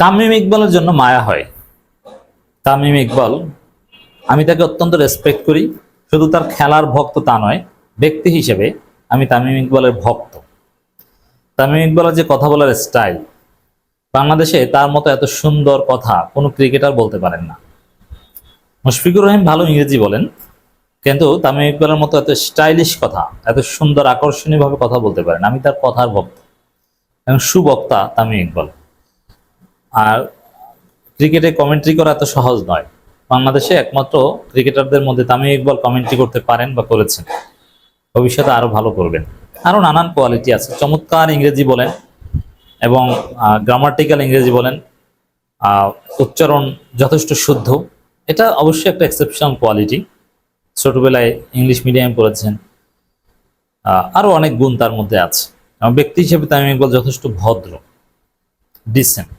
তামিম ইকবালের জন্য মায়া হয়। তামিম ইকবাল, আমি তাকে অত্যন্ত রেসপেক্ট করি। শুধু তার খেলার ভক্ত তা নয়, ব্যক্তি হিসেবে আমি তামিম ইকবালের ভক্ত। তামিম ইকবালের যে কথা বলার স্টাইল বাংলাদেশে তার মতো এত সুন্দর কথা কোনো ক্রিকেটার বলতে পারেন না। মুশফিকুর রহিম ভালো ইংরেজি বলেন, কিন্তু তামিম ইকবালের মতো এত স্টাইলিশ কথা, এত সুন্দর আকর্ষণীয় ভাবে কথা বলতে পারেন আমি তার কথার ভক্ত এবং সুবক্তা তামিম ইকবাল। আর ক্রিকেটে কমেন্ট্রি করা এত সহজ নয়। বাংলাদেশে একমাত্র ক্রিকেটারদের মধ্যে তামিম ইকবাল কমেন্ট্রি করতে পারেন বা করেছেন। ভবিষ্যতে আরও ভালো করবেন। আরও নানান কোয়ালিটি আছে। চমৎকার ইংরেজি বলেন এবং গ্রামাটিক্যাল ইংরেজি বলেন। উচ্চারণ যথেষ্ট শুদ্ধ। এটা অবশ্যই একটা এক্সেপশনাল কোয়ালিটি ছোটবেলায় ইংলিশ মিডিয়ামে পড়েছেন আহ, আরও অনেক গুণ তার মধ্যে আছে। ব্যক্তি হিসেবে তামিম ইকবাল যথেষ্ট ভদ্র ডিসেন্ট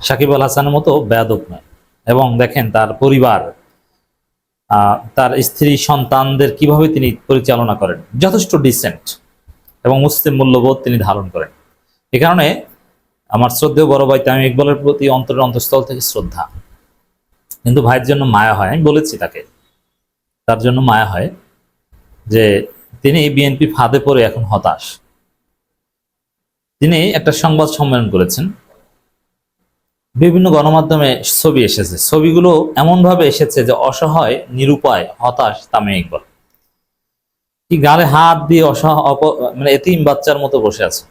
সাকিব আল হাসানের মতো বেয়াদব নয়। এবং দেখেন তার পরিবার তার স্ত্রী, সন্তানদের কীভাবে তিনি পরিচালনা করেন, যথেষ্ট ডিসেন্ট এবং মুসলিম মূল্যবোধ তিনি ধারণ করেন। এ কারণে আমার শ্রদ্ধেয় বড় ভাই তামিম ইকবালের প্রতি অন্তরের অন্তঃস্থল থেকে শ্রদ্ধা। কিন্তু ভাইয়ের জন্য মায়া হয়, আমি বলেছি তাকে। তার জন্য মায়া হয় যে তিনি বিএনপি ফাঁদে পড়ে এখন হতাশ। তিনি একটা সংবাদ সম্মেলন করেছেন বিভিন্ন গণমাধ্যমে ছবি এসেছে। ছবিগুলো এমন ভাবে এসেছে যে অসহায়, নিরুপায়, হতাশ, তামিম ইকবাল। কি গালে হাত দিয়ে অসহ, অপ- মানে এতিম বাচ্চার মতো বসে আছে।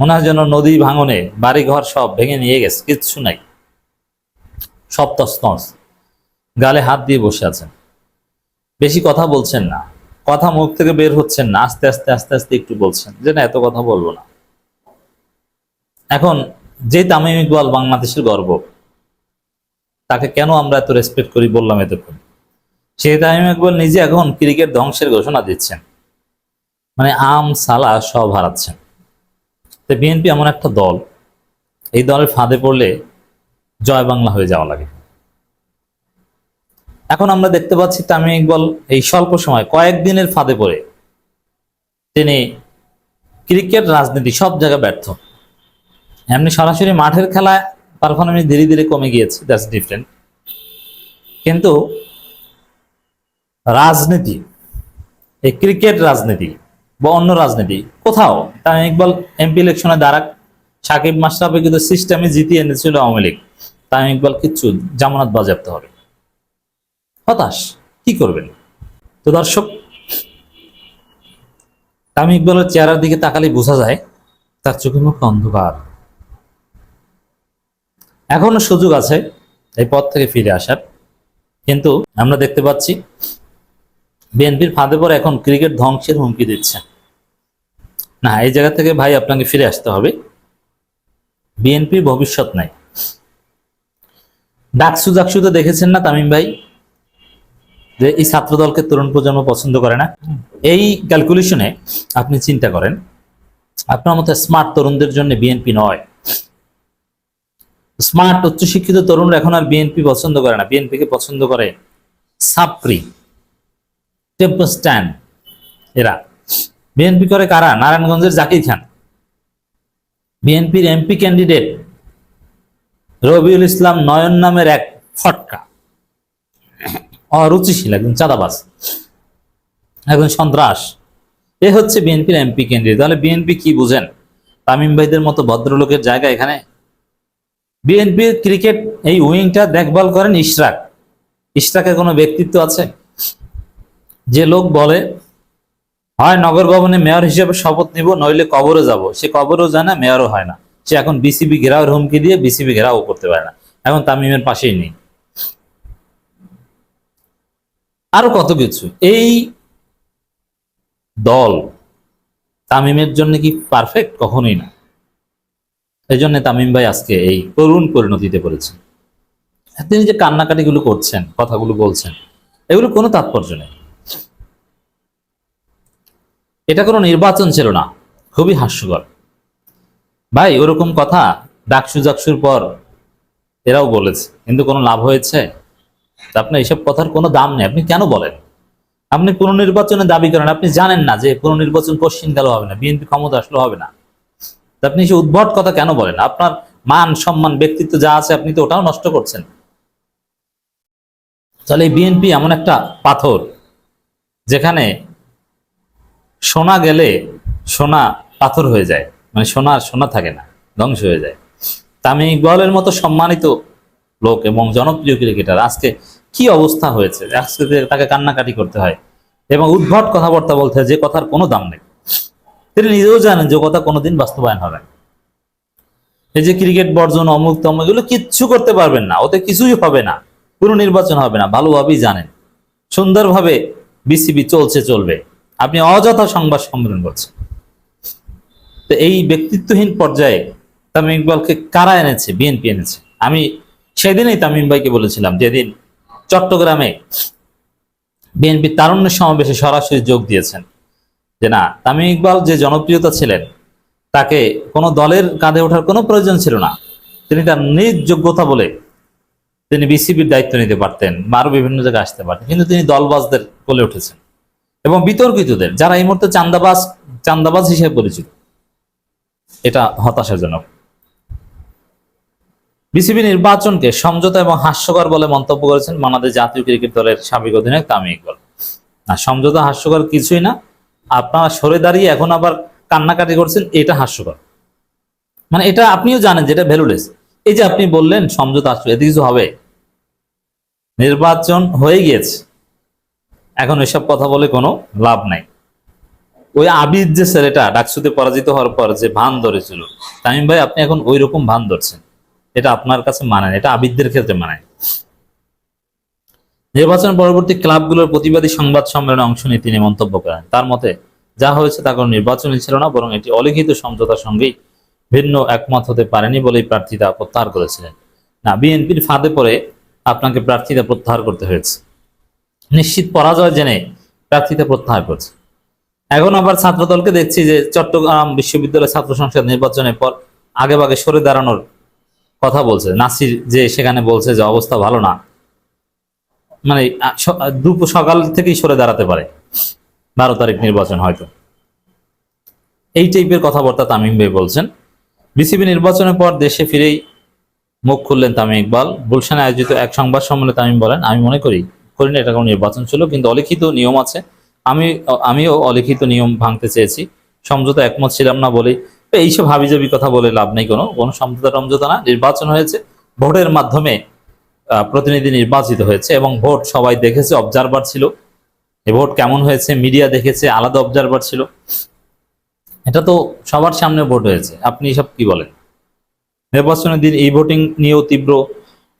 মনে হয় যেন নদী ভাঙনে বাড়ি ঘর সব ভেঙে নিয়ে গেছে, কিচ্ছু নাই। সব গালে হাত দিয়ে বসে আছেন। বেশি কথা বলছেন না। কথা মুখ থেকে বের হচ্ছেন না, আস্তে আস্তে আস্তে আস্তে একটু বলছেন। যে না, এত কথা বলব না। এখন যে তামিম ইকবাল বাংলাদেশের গর্ব, তাকে কেন আমরা এত রেসপেক্ট করি বললাম এতক্ষণ? সেই তামিম ইকবাল নিজে এখন ক্রিকেট ধ্বংসের ঘোষণা দিচ্ছেন। মানে আম, সালা সব হারাচ্ছেন। তো বিএনপি এমন একটা দল, এই দলের ফাঁদে পড়লে জয় বাংলা হয়ে যাওয়া লাগে। এখন আমরা দেখতে পাচ্ছি তামিম ইকবাল এই স্বল্প সময় কয়েকদিনের ফাঁদে পড়ে। তিনি ক্রিকেট, রাজনীতি সব জায়গায় ব্যর্থ। এমনি সরাসরি মাঠের খেলায় পারফরমেন্স ধীরে ধীরে কমে গিয়েছে দ্যাটস ডিফারেন্ট কিন্তু রাজনীতি, এই ক্রিকেট রাজনীতি বা অন্য রাজনীতি, কোথাও, তামিম ইকবাল এমপি ইলেকশনে দাঁড়াক, সাকিব মাস্টারকে কিন্তু সিস্টেমে জিতিয়ে এনেছিল আওয়ামী লীগ। তামিম ইকবাল কিচ্ছু জামানত বাজেয়াপ্ত হবে। হতাশ, কি করবেন? তো দর্শক, তামিম ইকবালের চেহারার দিকে তাকালে বোঝা যায়, তার চোখে মুখে অন্ধকার। এখনও সুযোগ আছে এই পথ থেকে ফিরে আসার। কিন্তু আমরা দেখতে পাচ্ছি বিএনপির ফাঁদে পর এখন ক্রিকেট ধ্বংসের হুমকি দিচ্ছে। না, এই জায়গা থেকে ভাই আপনাকে ফিরে আসতে হবে। বিএনপির ভবিষ্যৎ নাই। ডাকসু জাকসু তো দেখেছেন না তামিম ভাই? যে এই ছাত্র দলকে তরুণ প্রজন্ম পছন্দ করে না। এই ক্যালকুলেশনে আপনি চিন্তা করেন, আপনার মতো স্মার্ট তরুণদের জন্য বিএনপি নয়। স্মার্ট, উচ্চশিক্ষিত তরুণরা এখন আর বিএনপি পছন্দ করে না। বিএনপিকে পছন্দ করে সাপ্রি টেম্পো স্ট্যান্ড এরা বিএনপি করে কারা? নারায়ণগঞ্জের জাকির খান। বিএনপির এমপি ক্যান্ডিডেট রবিউল ইসলাম নয়ন নামের এক ফটকা। অরুচিশীল একজন চাঁদাবাজ। একজন সন্ত্রাস। এ হচ্ছে বিএনপির এমপি ক্যান্ডিডেট তাহলে বিএনপি কি বুঝেন? তামিম ভাইদের মতো ভদ্রলোকের জায়গা এখানে বিএনপির ক্রিকেট এই উইংটা দেখভাল করেন ইশরাক। ইশরাকের কোনো ব্যক্তিত্ব আছে? যে লোক বলে, হয়, নগর ভবনে মেয়র হিসেবে শপথ নিব, নইলে কবরে যাব। সে কবরও যায় না, মেয়রও হয় না। সে এখন বিসিবি ঘেরাওয়ের হুমকি দিয়ে বিসিবি ঘেরাও করতে পারে না। এখন তামিমের পাশেই নেই। আরও কত কিছু? এই দল তামিমের জন্য কি পারফেক্ট কখনোই না। এই জন্য তামিম ভাই আজকে এই করুণ পরিণতিতে পড়েছেন। তিনি যে কান্নাকাটিগুলো করছেন, কথাগুলো বলছেন, এগুলো কোনো তাৎপর্য নেই। এটা কোনো নির্বাচন ছিল না, খুবই হাস্যকর। ভাই, ওরকম কথা ডাকসু জাকসুর পর এরাও বলেছে, কিন্তু কোনো লাভ হয়েছে? আপনার এইসব কথার কোনো দাম নেই। আপনি কেন বলেন? আপনি পুনর্নির্বাচনে দাবি করেন, আপনি জানেন না যে কোনো পুনর্নির্বাচন পশ্চিমকালে হবে না, বিএনপি ক্ষমতা আসলে হবে না। আপনি সে উদ্ভট কথা কেন বলেন? আপনার মান, সম্মান, ব্যক্তিত্ব যা আছে আপনি তো ওটাও নষ্ট করছেন। তাহলে এই বিএনপি এমন একটা পাথর যেখানে সোনা গেলে সোনা পাথর হয়ে যায় মানে সোনা আর সোনা থাকে না, ধ্বংস হয়ে যায়। তামিম ইকবালের মতো সম্মানিত লোক এবং জনপ্রিয় ক্রিকেটার আজকে কি অবস্থা হয়েছে? আজকে তাকে কান্নাকাটি করতে হয় এবং উদ্ভট কথাবার্তা বলতে হয় যে কথার কোনো দাম নেই। তিনি নিজেও জানেন যে কথা কোনোদিন বাস্তবায়ন হবে না। এই যে ক্রিকেট বর্জন, অমুক তমুক, এগুলো কিচ্ছু করতে পারবেন না। ওতে কিছুই হবে না। কোনো নির্বাচন হবে না। ভালোভাবেই জানেন। সুন্দরভাবে বিসিবি চলছে, চলবে। আপনি অযথা সংবাদ সম্মেলন করছেন। তো এই ব্যক্তিত্বহীন পর্যায়ে তামিম ইকবালকে কারা এনেছে? বিএনপি এনেছে। আমি সেদিনই তামিম ভাইকে বলেছিলাম, যেদিন চট্টগ্রামে বিএনপি তারুণ্য সমাবেশে সরাসরি যোগ দিয়েছেন। যে না, তামিম ইকবাল যে জনপ্রিয়তা ছিলেন, তাকে কোনো দলের কাঁধে ওঠার কোনো প্রয়োজন ছিল না। তিনি তার নিজ যোগ্যতা বলে তিনি বিসিবির দায়িত্ব নিতে পারতেন বা আরও বিভিন্ন জায়গায় আসতে পারতেন, কিন্তু তিনি দলবাজদের কোলে উঠেছেন। এবং বিতর্কিতদের, যারা এই মুহূর্তে চান্দাবাজ চান্দাবাজ হিসেবে পরিচিত, এটা হতাশাজনক। বিসিবি নির্বাচনকে সমঝোতা এবং হাস্যকর বলে মন্তব্য করেছেন বাংলাদেশ জাতীয় ক্রিকেট দলের সাবেক অধিনায়ক তামিম ইকবাল। সমঝোতা হাস্যকর কিছুই না আপনারা সরে দাঁড়িয়ে এখন আবার কান্নাকাটি করছেন, এটা হাস্যকর। মানে এটা আপনিও জানেন যেটা ভ্যালুলেস। এই যে আপনি বললেন, সমঝোতা আসবে এতে কিছু হবে। নির্বাচন হয়ে গিয়েছে। এখন এসব কথা বলে কোনো লাভ নাই। ওই আবিদ যে ছেলেটা ডাকসুতে পরাজিত হওয়ার পর যে ভান ধরেছিল, তামিম ভাই, আপনি এখন ওই রকম ভান ধরছেন। এটা আপনার কাছে মানায় এটা আবিদদের ক্ষেত্রে মানায় নির্বাচন পরবর্তী ক্লাবগুলোর প্রতিবাদী সংবাদ সম্মেলনে অংশ নিয়ে তিনি মন্তব্য করেন। তার মতে, যা হয়েছে তা কোনো নির্বাচনই ছিল না, বরং এটি অলিখিত সমঝোতার সঙ্গেই ভিন্ন একমত হতে পারেনি বলেই প্রার্থিতা প্রত্যাহার করেছিলেন। না, বিএনপির ফাঁদে পড়ে আপনাকে প্রার্থিতা প্রত্যাহার করতে হয়েছে। নিশ্চিত পরাজয় জেনে প্রার্থিতা প্রত্যাহার করছে। এখন আবার ছাত্রদলকে দেখছি যে চট্টগ্রাম বিশ্ববিদ্যালয় ছাত্র সংসদ নির্বাচনের পর আগে ভাগে সরে দাঁড়ানোর কথা বলছে। নাসির যে সেখানে বলছে যে অবস্থা ভালো না। মানে দুপুর সকাল থেকেই সরে দাঁড়াতে পারে। বারো তারিখ নির্বাচন হয়তো। এই টাইপের কথাবার্তা তামিম ভাই বলছেন। বিসিবি নির্বাচনের পর দেশে ফিরেই মুখ খুললেন তামিম ইকবাল। গুলশানে আয়োজিত এক সংবাদ সম্মেলনে তামিম বলেন, আমি মনে করি করি না, এটা কোনো নির্বাচন ছিল, কিন্তু অলিখিত নিয়ম আছে। আমি, আমিও অলিখিত নিয়ম ভাঙতে চেয়েছি। সমঝোতা একমত ছিলাম না বলেই তো এইসব হাবিজাবি কথা বলে লাভ নেই কোনো। কোনো সমঝোতা টমঝোতা না। নির্বাচন হয়েছে। ভোটের মাধ্যমে প্রতিনিধি নির্বাচিত হয়েছে এবং ভোট সবাই দেখেছে অবজারভার ছিল। এই ভোট কেমন হয়েছে মিডিয়া দেখেছে, আলাদা অবজারভার ছিল। এটা তো সবার সামনে ভোট হয়েছে। আপনি সব কি বলেন? নির্বাচনের দিন এই ভোটিং নিয়েও তীব্র।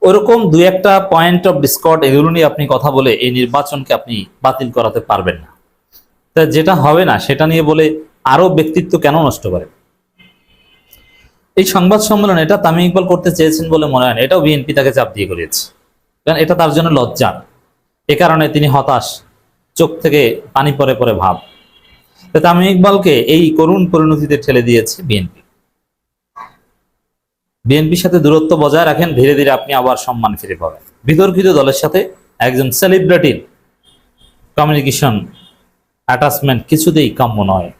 ওরকম দু একটা পয়েন্ট অফ ডিসকর্ড এগুলো নিয়ে আপনি কথা বলে এই নির্বাচনকে আপনি বাতিল করাতে পারবেন না। তা যেটা হবে না, সেটা নিয়ে বলে আরও ব্যক্তিত্ব কেন নষ্ট করে এই সংবাদ সম্মেলন এটা তামিম ইকবাল করতে চেয়েছেন বলে মনে হয় এটাও বিএনপি তাকে চাপ দিয়ে করিয়েছে। কারণ এটা তার জন্য লজ্জা এ কারণে তিনি হতাশ, চোখ থেকে পানি পরে পরে ভাব। তামিম ইকবালকে এই করুণ পরিণতিতে ঠেলে দিয়েছে বিএনপি। বিএনপির সাথে দূরত্ব বজায় রাখেন, ধীরে ধীরে আপনি আবার সম্মান ফিরে পাবেন। বিতর্কিত দলের সাথে একজন সেলিব্রিটির কমিউনিকেশন অ্যাটাচমেন্ট কিছুতেই কাম্য নয়।